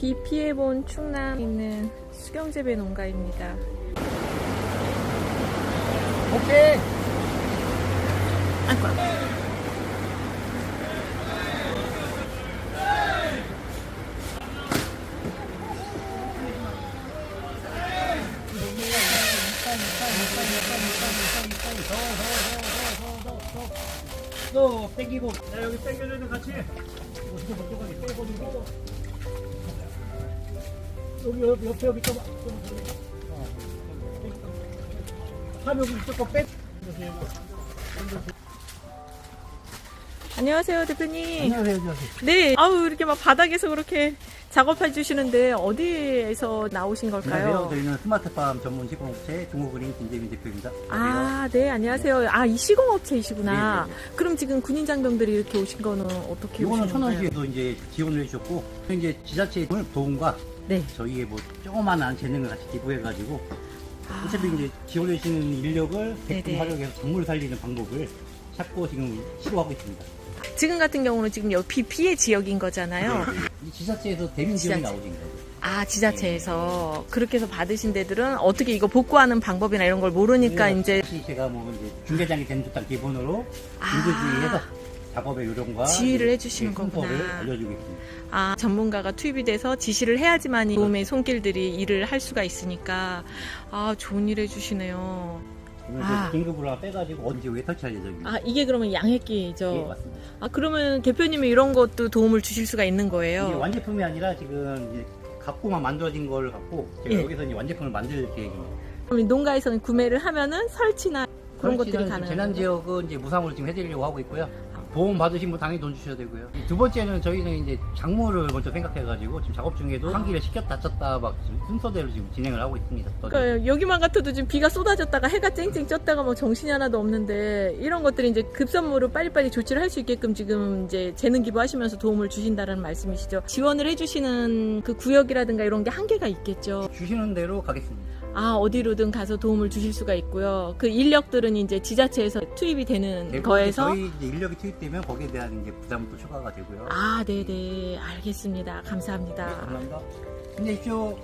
비 피해본 충남에 있는 수경재배 농가입니다. 오케이. 아이고. 또 땡기고. 자 여기 땡겨주는 같이. 이거 멀쩡하게 떼버리고. 여기 옆, 옆에 여기 좀. 어. 한 여기 거 빼. 안녕하세요, 대표님. 안녕하세요, 안녕하세요. 네. 아우, 이렇게 막 바닥에서 그렇게 작업해 주시는데 어디에서 나오신 안녕하세요. 걸까요? 저희는 스마트팜 전문 시공업체 중국그린 김재민 대표입니다. 아, 네, 안녕하세요. 아, 이 시공업체이시구나. 네, 네, 그럼 지금 군인 장병들이 이렇게 오신 거는 어떻게 이거는 오신 건가요? 천안시에서 이제 지원을 해주셨고, 이제 지자체의 도움과 네. 저희의 뭐 조그마한 재능을 같이 기부해가지고, 아, 어차피 이제 지원해 주시는 인력을 네네. 백분 활용해서 작물을 살리는 방법을 찾고 지금 시도하고 있습니다. 지금 같은 경우는 지금 여기 비 피해 지역인 거잖아요. 네, 이 지자체에서 대민 지원이 지자체. 나오신 거예요. 아, 지자체에서 그렇게 해서 받으신 데들은 어떻게 이거 복구하는 방법이나 이런 걸 모르니까 네, 이제 제가 뭐 이제 중개장이 된 듯한 기본으로 아. 인도주의해서 작업의 요령과 지휘를 이제 해주시는 순서를 거구나. 알려주고 있습니다. 아, 전문가가 투입이 돼서 지시를 해야지만 도움의 손길들이 일을 할 수가 있으니까 아, 좋은 일 해주시네요. 아. 그 긴급으로 하나 빼가지고 언제 왜 터치할 예정입니다. 아, 이게 그러면 양액기죠? 예, 맞습니다. 아, 그러면 대표님이 이런 것도 도움을 주실 수가 있는 이게 거예요? 완제품이 아니라 지금 이제 갖고만 만들어진 걸 갖고 제가 예. 여기서 이제 완제품을 만들 계획입니다. 그럼 농가에서는 구매를 하면은 설치나 그런 것들이 가능한 재난? 지역은 이제 무상으로 지금 해드리려고 하고 있고요. 보험 받으신 분 당연히 돈 주셔야 되고요. 두 번째는 저희는 이제 작물을 먼저 생각해가지고 지금 작업 중에도 환기를 시켰다 쳤다 막 지금 순서대로 지금 진행을 하고 있습니다. 그러니까 여기만 같아도 지금 비가 쏟아졌다가 해가 쨍쨍 쪘다가 뭐 정신이 하나도 없는데 이런 것들이 이제 급선무로 빨리빨리 조치를 할 수 있게끔 지금 이제 재능 기부하시면서 도움을 주신다는 말씀이시죠. 지원을 해주시는 그 구역이라든가 이런 게 한계가 있겠죠. 주시는 대로 가겠습니다. 아 어디로든 가서 도움을 주실 수가 있고요. 그 인력들은 이제 지자체에서 투입이 되는 대부분 거에서 저희 이제 인력이 투입 되면 거기에 대한 이제 부담도 추가가 되고요. 아 네네 알겠습니다. 네, 감사합니다. 감사합니다. 힘내십시오.